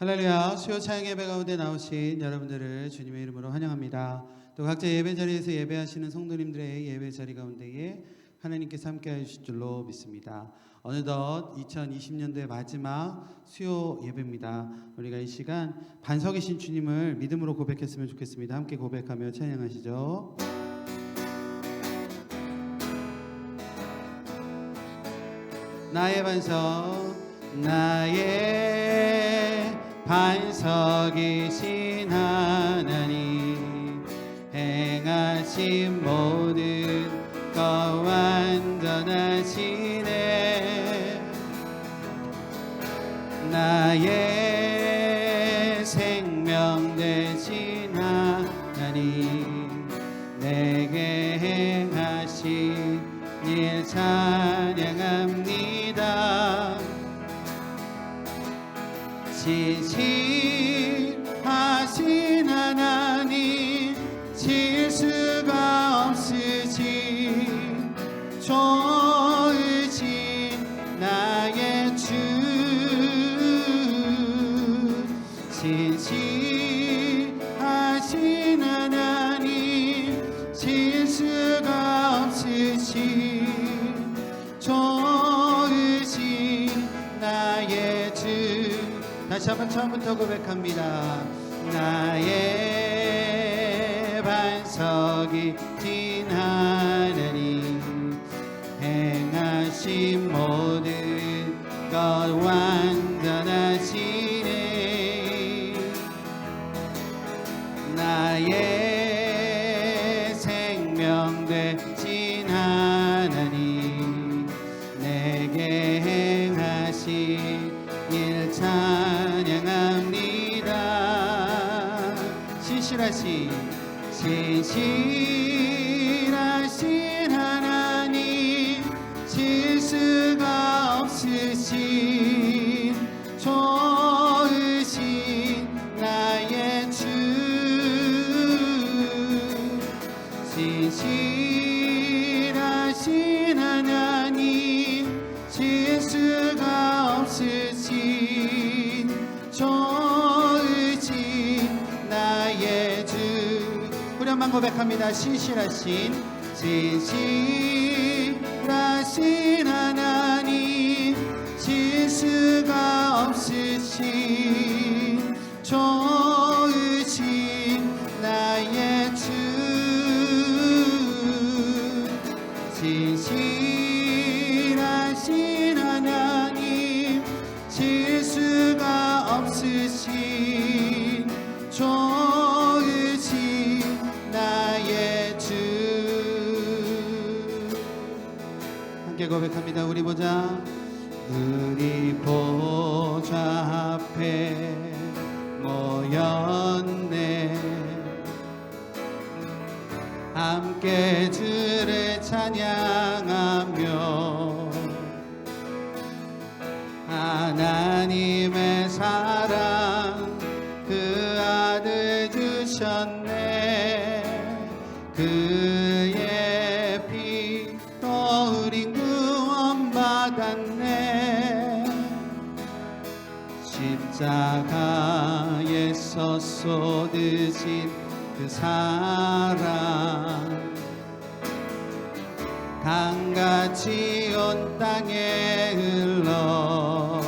할렐루야 수요 차영 예배 가운데 나오신 여러분들을 주님의 이름으로 환영합니다. 또 각자 예배 자리에서 예배하시는 성도님들의 예배 자리 가운데에 하나님께서 함께 하실 줄로 믿습니다. 어느덧 2020년도의 마지막 수요 예배입니다. 우리가 이 시간 반석이신 주님을 믿음으로 고백했으면 좋겠습니다. 함께 고백하며 찬양하시죠. 나의 반석 나의 반석이신 하나님 행하신 모든 신실하신 하나님 실수가 없으신 좋으신 나의 주. 우리 한번 고백합니다. 신실하신 신실하신 고백합니다. 우리 보자. 우리 보좌 앞에 모였네. 함께 주를 찬양하며 하나님의 사랑 그 아들 주셨네 십자가에서 쏟으신 그 사랑. 강같이 온 땅에 흘러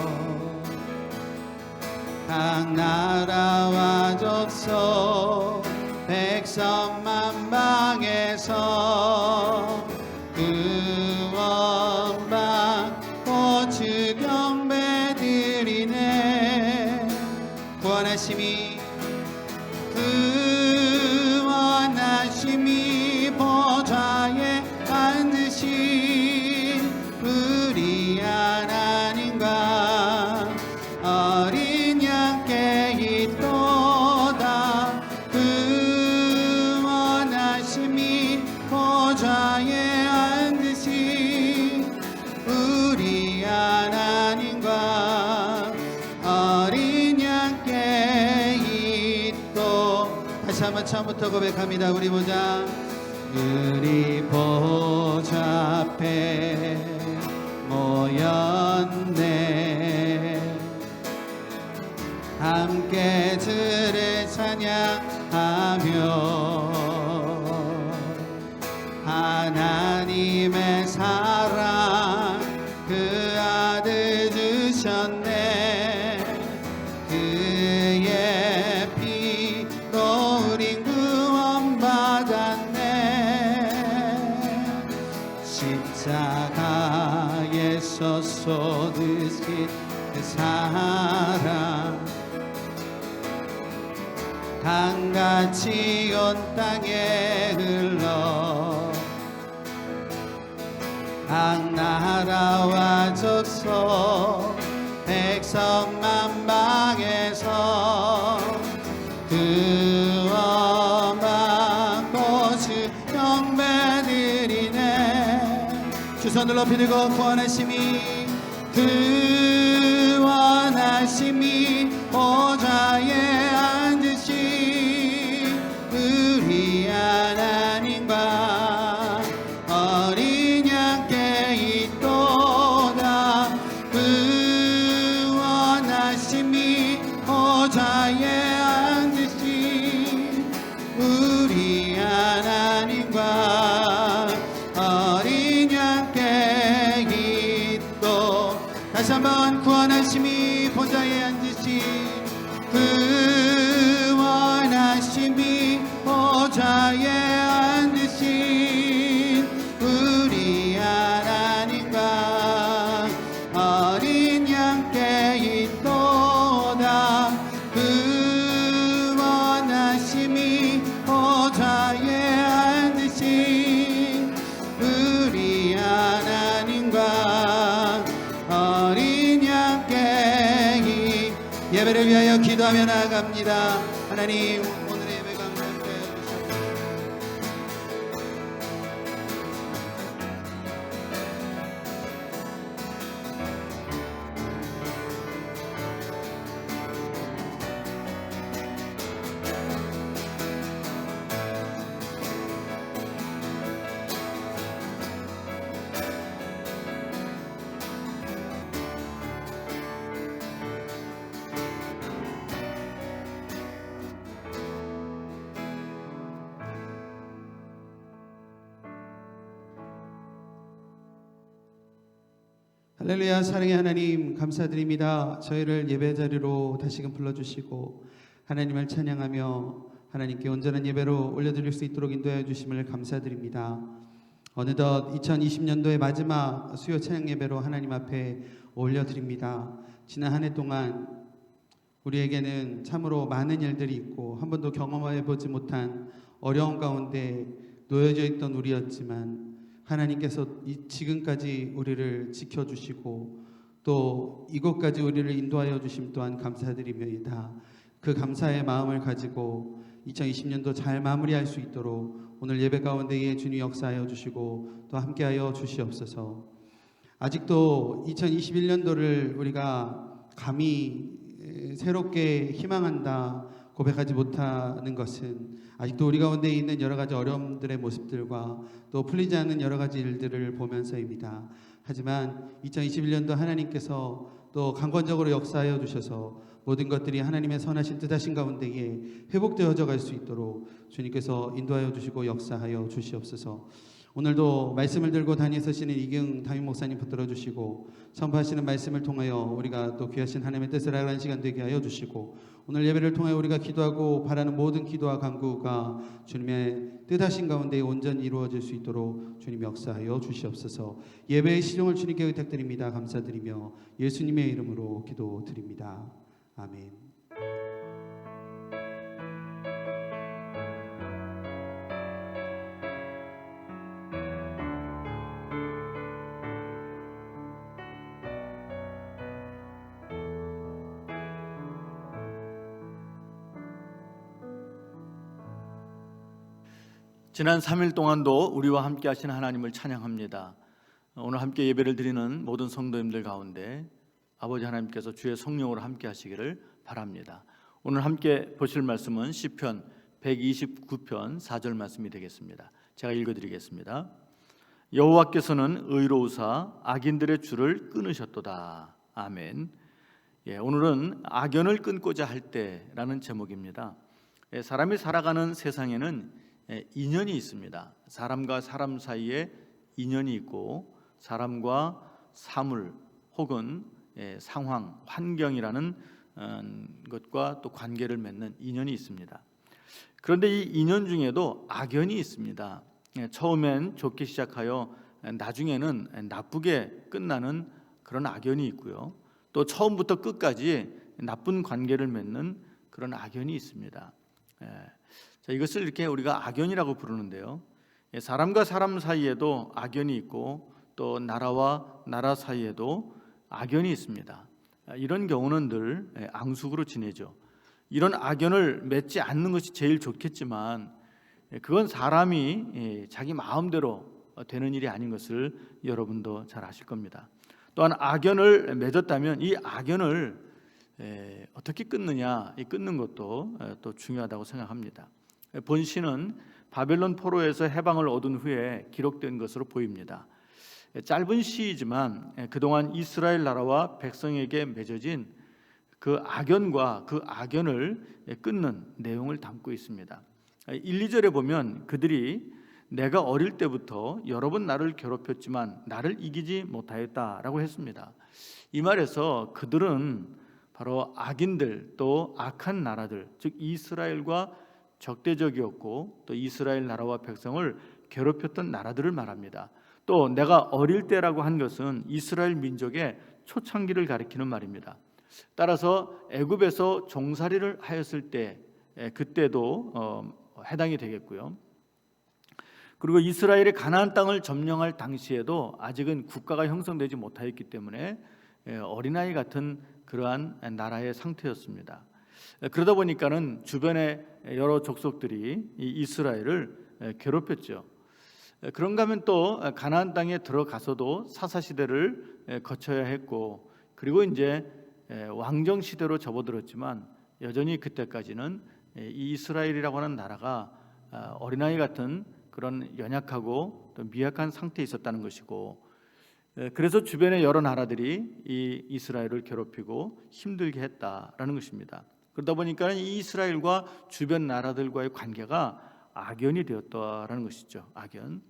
각 나라와 족속 백성 만방에서 우리 하나님과 어린 양께 있도 다시 한번 처음부터 고백합니다. 우리 보자 우리 보좌 앞에 모였네. 함께 주를 찬양하며 하나님의 사랑 십자가에서 쏟으신 그 사랑. 강같이 온 땅에 흘러 각 나라와 족속 백성 만방에서 구원받고 주 영배드리네. 주 손을 높이 들고 구원하심이 구원하심이 보좌에 다시 한번 구원하심이 보좌에 앉으신 구원하심이 보좌에 나아갑니다 하나님 할렐루야 사랑의 하나님 감사드립니다. 저희를 예배 자리로 다시금 불러주시고 하나님을 찬양하며 하나님께 온전한 예배로 올려드릴 수 있도록 인도하여 주심을 감사드립니다. 어느덧 2020년도의 마지막 수요 찬양 예배로 하나님 앞에 올려드립니다. 지난 한 해 동안 우리에게는 참으로 많은 일들이 있고 한 번도 경험해 보지 못한 어려운 가운데 놓여져 있던 우리였지만 하나님께서 이 지금까지 우리를 지켜주시고 또 이곳까지 우리를 인도하여 주심 또한 감사드리며이다. 그 감사의 마음을 가지고 2020년도 잘 마무리할 수 있도록 오늘 예배 가운데에 주님 역사하여 주시고 또 함께하여 주시옵소서. 아직도 2021년도를 우리가 감히 에, 새롭게 희망한다 고백하지 못하는 것은 아직도 우리 가운데 있는 여러 가지 어려움들의 모습들과 또 풀리지 않는 여러 가지 일들을 보면서입니다. 하지만 2021년도 하나님께서 또 강권적으로 역사하여 주셔서 모든 것들이 하나님의 선하신 뜻하신 가운데에 회복되어져 갈 수 있도록 주님께서 인도하여 주시고 역사하여 주시옵소서. 오늘도 말씀을 들고 다니서시는 이경 담임 목사님 붙들어 주시고 선포하시는 말씀을 통하여 우리가 또 귀하신 하나님의 뜻을 알아가는 시간 되게 하여 주시고 오늘 예배를 통하여 우리가 기도하고 바라는 모든 기도와 간구가 주님의 뜻하신 가운데 온전히 이루어질 수 있도록 주님 역사하여 주시옵소서. 예배의 시종을 주님께 부탁드립니다. 감사드리며 예수님의 이름으로 기도드립니다. 아멘. 지난 3일 동안도 우리와 함께 하신 하나님을 찬양합니다. 오늘 함께 예배를 드리는 모든 성도님들 가운데 아버지 하나님께서 주의 성령으로 함께 하시기를 바랍니다. 오늘 함께 보실 말씀은 시편 129편 4절 말씀이 되겠습니다. 제가 읽어 드리겠습니다. 여호와께서는 의로우사 악인들의 줄을 끊으셨도다. 아멘. 예, 오늘은 악연을 끊고자 할 때라는 제목입니다. 예, 사람이 살아가는 세상에는 예, 인연이 있습니다. 사람과 사람 사이에 인연이 있고 사람과 사물 혹은 예, 상황, 환경이라는 어, 것과 또 관계를 맺는 인연이 있습니다. 그런데 이 인연 중에도 악연이 있습니다. 예, 처음엔 좋게 시작하여 나중에는 나쁘게 끝나는 그런 악연이 있고요. 또 처음부터 끝까지 나쁜 관계를 맺는 그런 악연이 있습니다. 예, 자, 이것을 이렇게 우리가 악연이라고 부르는데요. 예, 사람과 사람 사이에도 악연이 있고 또 나라와 나라 사이에도 악연이 있습니다. 아, 이런 경우는 늘 예, 앙숙으로 지내죠. 이런 악연을 맺지 않는 것이 제일 좋겠지만 예, 그건 사람이 예, 자기 마음대로 되는 일이 아닌 것을 여러분도 잘 아실 겁니다. 또한 악연을 맺었다면 이 악연을 에, 어떻게 끊느냐, 이 끊는 것도 에, 또 중요하다고 생각합니다. 에, 본시는 바벨론 포로에서 해방을 얻은 후에 기록된 것으로 보입니다. 에, 짧은 시이지만 에, 그동안 이스라엘 나라와 백성에게 맺어진 그 악연과 그 악연을 에, 끊는 내용을 담고 있습니다. 1, 2절에 보면 그들이 내가 어릴 때부터 여러 번 나를 괴롭혔지만 나를 이기지 못하였다라고 했습니다. 이 말에서 그들은 바로 악인들 또 악한 나라들 즉 이스라엘과 적대적이었고 또 이스라엘 나라와 백성을 괴롭혔던 나라들을 말합니다. 또 내가 어릴 때라고 한 것은 이스라엘 민족의 초창기를 가리키는 말입니다. 따라서 애굽에서 종살이를 하였을 때 에, 그때도 어, 해당이 되겠고요. 그리고 이스라엘이 가나안 땅을 점령할 당시에도 아직은 국가가 형성되지 못하였기 때문에 예, 어린아이 같은 그러한 나라의 상태였습니다. 예, 그러다 보니까는 주변의 여러 족속들이 이 이스라엘을 예, 괴롭혔죠. 그런가 하면 또 가나안 땅에 들어가서도 사사 시대를 거쳐야 했고 그리고 이제 왕정 시대로 접어들었지만 여전히 그때까지는 이 이스라엘이라고 하는 나라가 아, 어린아이 같은 그런 연약하고 또 미약한 상태에 있었다는 것이고 에, 그래서 주변의 여러 나라들이 이 이스라엘을 괴롭히고 힘들게 했다라는 것입니다. 그러다 보니까 이 이스라엘과 주변 나라들과의 관계가 악연이 되었다라는 것이죠. 악연.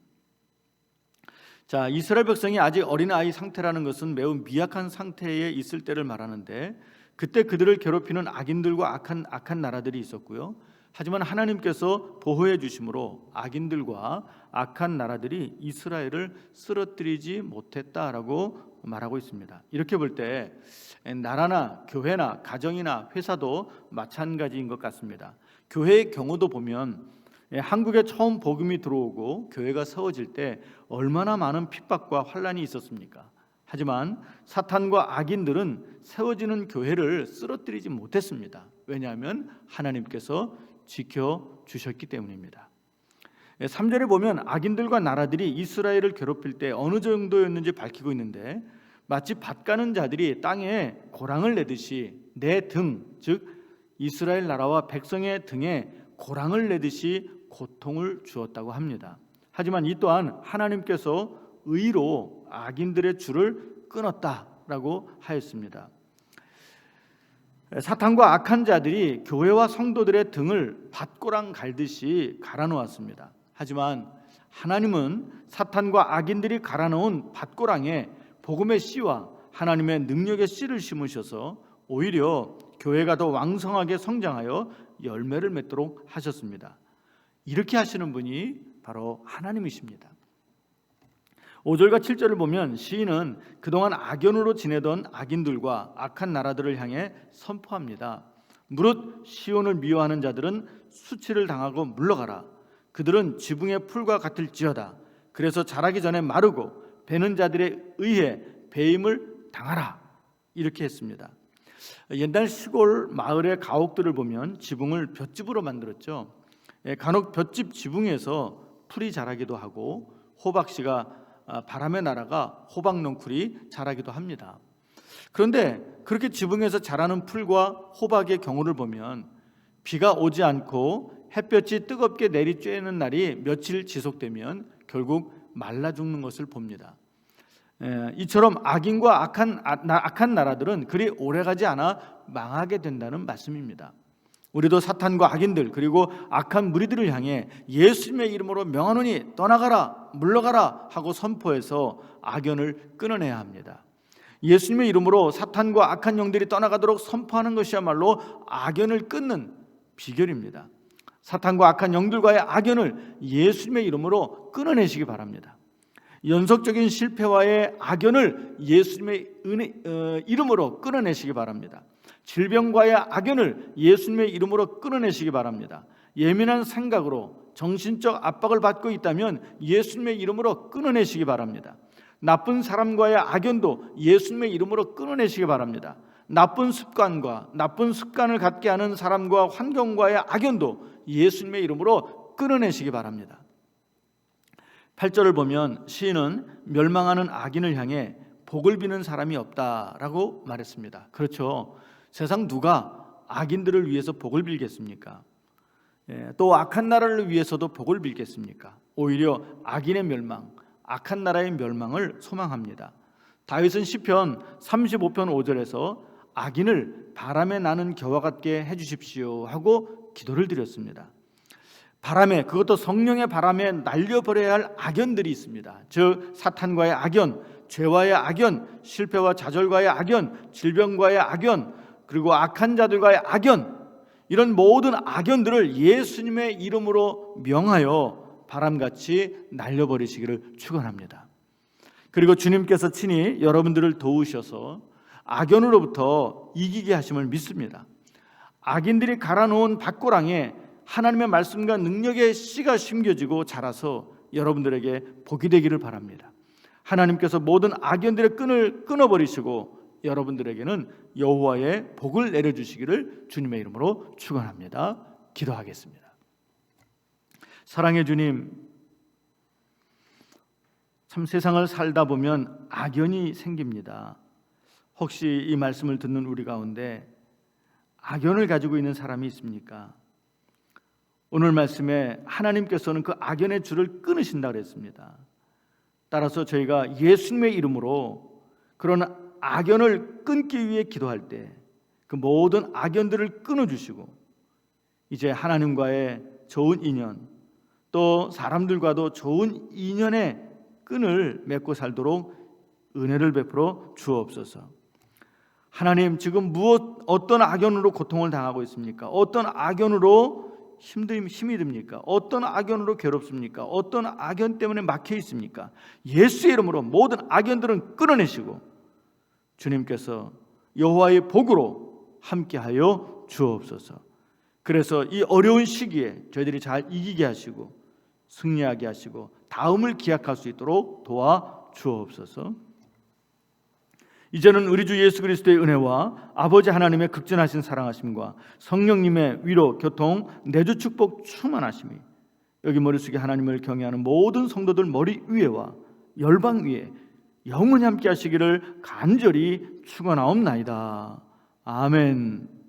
자, 이스라엘 백성이 아직 어린 아이 상태라는 것은 매우 미약한 상태에 있을 때를 말하는데 그때 그들을 괴롭히는 악인들과 악한 악한 나라들이 있었고요. 하지만 하나님께서 보호해 주심으로 악인들과 악한 나라들이 이스라엘을 쓰러뜨리지 못했다라고 말하고 있습니다. 이렇게 볼 때 나라나 교회나 가정이나 회사도 마찬가지인 것 같습니다. 교회의 경우도 보면 한국에 처음 복음이 들어오고 교회가 세워질 때 얼마나 많은 핍박과 환란이 있었습니까? 하지만 사탄과 악인들은 세워지는 교회를 쓰러뜨리지 못했습니다. 왜냐하면 하나님께서 지켜 주셨기 때문입니다. 3절에 보면 악인들과 나라들이 이스라엘을 괴롭힐 때 어느 정도였는지 밝히고 있는데 마치 밭 가는 자들이 땅에 고랑을 내듯이 내 등, 즉 이스라엘 나라와 백성의 등에 고랑을 내듯이 고통을 주었다고 합니다. 하지만 이 또한 하나님께서 의로 악인들의 줄을 끊었다라고 하였습니다. 사탄과 악한 자들이 교회와 성도들의 등을 밭고랑 갈듯이 갈아놓았습니다. 하지만 하나님은 사탄과 악인들이 갈아놓은 밭고랑에 복음의 씨와 하나님의 능력의 씨를 심으셔서 오히려 교회가 더 왕성하게 성장하여 열매를 맺도록 하셨습니다. 이렇게 하시는 분이 바로 하나님이십니다. 5절과 7절을 보면 시인은 그동안 악연으로 지내던 악인들과 악한 나라들을 향해 선포합니다. 무릇 시온을 미워하는 자들은 수치를 당하고 물러가라. 그들은 지붕의 풀과 같을지어다. 그래서 자라기 전에 마르고 베는 자들에 의해 배임을 당하라. 이렇게 했습니다. 옛날 시골 마을의 가옥들을 보면 지붕을 볏집으로 만들었죠. 예, 간혹 볏집 지붕에서 풀이 자라기도 하고 호박씨가 아, 바람의 나라가 호박 넝쿨이 자라기도 합니다. 그런데 그렇게 지붕에서 자라는 풀과 호박의 경우를 보면 비가 오지 않고 햇볕이 뜨겁게 내리쬐는 날이 며칠 지속되면 결국 말라 죽는 것을 봅니다. 예, 이처럼 악인과 악한 아- 나- 악한 나라들은 그리 오래가지 않아 망하게 된다는 말씀입니다. 우리도 사탄과 악인들 그리고 악한 무리들을 향해 예수님의 이름으로 명하노니 떠나가라 물러가라 하고 선포해서 악연을 끊어내야 합니다. 예수님의 이름으로 사탄과 악한 영들이 떠나가도록 선포하는 것이야말로 악연을 끊는 비결입니다. 사탄과 악한 영들과의 악연을 예수님의 이름으로 끊어내시기 바랍니다. 연속적인 실패와의 악연을 예수님의 은혜, 어, 이름으로 끊어내시기 바랍니다. 질병과의 악연을 예수님의 이름으로 끊어내시기 바랍니다. 예민한 생각으로 정신적 압박을 받고 있다면 예수님의 이름으로 끊어내시기 바랍니다. 나쁜 사람과의 악연도 예수님의 이름으로 끊어내시기 바랍니다. 나쁜 습관과 나쁜 습관을 갖게 하는 사람과 환경과의 악연도 예수님의 이름으로 끊어내시기 바랍니다. 8절을 보면 시인은 멸망하는 악인을 향해 복을 비는 사람이 없다라고 말했습니다. 그렇죠. 세상 누가 악인들을 위해서 복을 빌겠습니까? 예, 또 악한 나라를 위해서도 복을 빌겠습니까? 오히려 악인의 멸망, 악한 나라의 멸망을 소망합니다. 다윗은 시편 35편 5절에서 악인을 바람에 나는 겨와 같게 해 주십시오 하고 기도를 드렸습니다. 바람에 그것도 성령의 바람에 날려버려야 할 악연들이 있습니다. 즉 사탄과의 악연, 죄와의 악연, 실패와 좌절과의 악연, 질병과의 악연, 그리고 악한 자들과의 악연 이런 모든 악연들을 예수님의 이름으로 명하여 바람같이 날려버리시기를 축원합니다. 그리고 주님께서 친히 여러분들을 도우셔서 악연으로부터 이기게 하심을 믿습니다. 악인들이 갈아놓은 밭고랑에 하나님의 말씀과 능력의 씨가 심겨지고 자라서 여러분들에게 복이 되기를 바랍니다. 하나님께서 모든 악연들의 끈을 끊어버리시고 여러분들에게는 여호와의 복을 내려주시기를 주님의 이름으로 축원합니다. 기도하겠습니다. 사랑의 주님, 참 세상을 살다 보면 악연이 생깁니다. 혹시 이 말씀을 듣는 우리 가운데 악연을 가지고 있는 사람이 있습니까? 오늘 말씀에 하나님께서는 그 악연의 줄을 끊으신다 그랬습니다. 따라서 저희가 예수님의 이름으로 그런 악연을 끊기 위해 기도할 때 그 모든 악연들을 끊어 주시고 이제 하나님과의 좋은 인연 또 사람들과도 좋은 인연의 끈을 맺고 살도록 은혜를 베풀어 주옵소서. 하나님 지금 무엇 어떤 악연으로 고통을 당하고 있습니까? 어떤 악연으로 힘들 힘이 듭니까? 어떤 악연으로 괴롭습니까? 어떤 악연 때문에 막혀 있습니까? 예수의 이름으로 모든 악연들은 끊어내시고 주님께서 여호와의 복으로 함께하여 주옵소서. 그래서 이 어려운 시기에 저희들이 잘 이기게 하시고 승리하게 하시고 다음을 기약할 수 있도록 도와 주옵소서. 이제는 우리 주 예수 그리스도의 은혜와 아버지 하나님의 극진하신 사랑하심과 성령님의 위로 교통 내주 축복 충만하심이 여기 머릿속에 하나님을 경외하는 모든 성도들 머리 위에와 열방 위에 영원히 함께 하시기를 간절히 축원하옵나이다. 아멘.